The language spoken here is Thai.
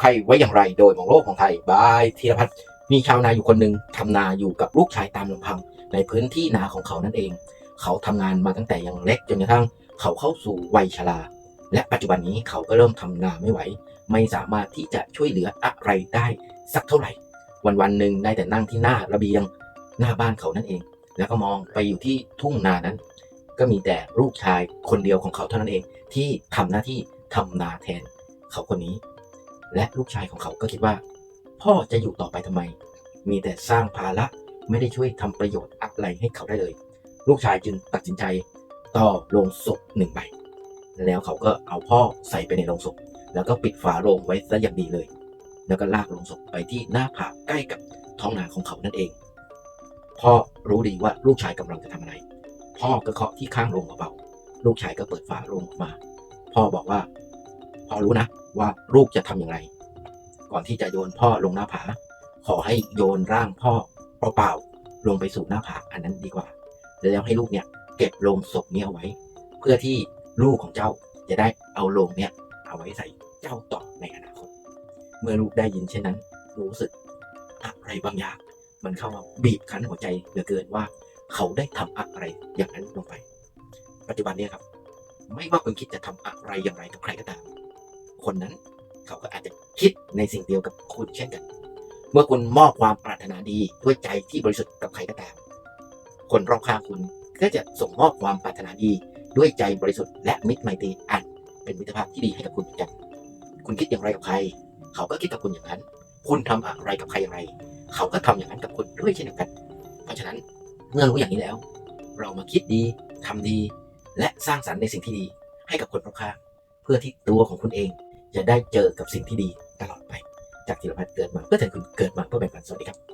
ใครไว้อย่างไร โดยมองโลกของไทยบายธีรพัฒน์มีชาวนาอยู่คนหนึ่งทำนาอยู่กับลูกชายตามลำพัง ในพื้นที่นาของเขานั่นเอง เขาทำงานมาตั้งแต่ยังเล็กจนกระทั่งเขาเข้าสู่วัยชราและปัจจุบันนี้เขาก็เริ่มทำนาไม่ไหว ไม่สามารถที่จะช่วยเหลืออะไรได้สักเท่าไหร่ วันวันหนึ่งได้แต่นั่งที่หน้าระเบียงหน้าบ้านเขานั่นเอง แล้วก็มองไปอยู่ที่ทุ่งนานั้น ก็มีแต่ลูกชายคนเดียวของเขาเท่านั้นเองที่ทำหน้าที่ทำนาแทน เขาคนนี้ และลูกชายของเขาก็คิดว่า พ่อจะอยู่ต่อไปทำไม มีแต่สร้างภาระไม่ได้ช่วยทำประโยชน์อะไรให้เขาได้เลย ลูกชายจึงตัดสินใจต่อโลงศพหนึ่งใบ แล้วเขาก็เอาพ่อใส่ไปในโลงศพ แล้วก็ปิดฝาโลงไว้ซะอย่างดีเลย แล้วก็ลากโลงศพไปที่หน้าผาใกล้กับท้องนาของเขานั่นเอง พ่อรู้ดีว่าลูกชายกำลังจะทำอะไร พ่อก็เคาะที่ข้างโลงเบาๆลูกชายก็เปิดฝาโลงออกมา พ่อบอกว่า พ่อรู้นะ ว่าลูกจะทำอย่างไรก่อนที่จะโยนพ่อลงหน้าผา ขอให้โยนร่างพ่อเปล่าๆลงไปสู่หน้าผาอันนั้นดีกว่า แล้วให้ลูกเนี่ยเก็บโลงศพนี้เอาไว้ เพื่อที่ลูกของเจ้าจะได้เอาโลงเนี่ยเอาไว้ใส่เจ้าต่อในอนาคต เมื่อลูกได้ยินเช่นนั้น รู้สึกอะไรบางอย่าง มันเข้ามาบีบคั้นหัวใจเหลือเกินว่า เขาได้ทำอะไรอย่างนั้นลงไป ปัจจุบันเนี่ยครับ ไม่ว่าคุณคิดจะทำอะไรอย่างไรกับใครก็ตาม คนนั้น เขาก็อาจจะคิดในสิ่งเดียวกับคุณเช่นกัน เมื่อคุณมอบความปรารถนาดีด้วยใจที่บริสุทธิ์กับใครก็ตาม คนรอบข้างคุณก็จะส่งมอบความปรารถนาดีด้วยใจบริสุทธิ์และมิตรไมตรีอันเป็นมิตรภาพที่ดีให้กับคุณเหมือนกัน คุณคิดอย่างไรกับใคร เขาก็คิดกับคุณอย่างนั้น คุณทำอะไรกับใครอย่างไร เขาก็ทำอย่างนั้นกับคุณด้วยเช่นเดียวกัน เพราะฉะนั้นเมื่อรู้อย่างนี้แล้ว เรามาคิดดีทำดี และสร้างสรรค์ในสิ่งที่ดีให้กับคนรอบข้างเพื่อที่ตัวของคุณเอง จะได้เจอกับสิ่งที่ดีตลอดไป จากธีรพัฒน์เกิดมาเพื่อแทนคุณเกิดมาเพื่อแบ่งปันสวัสดีครับ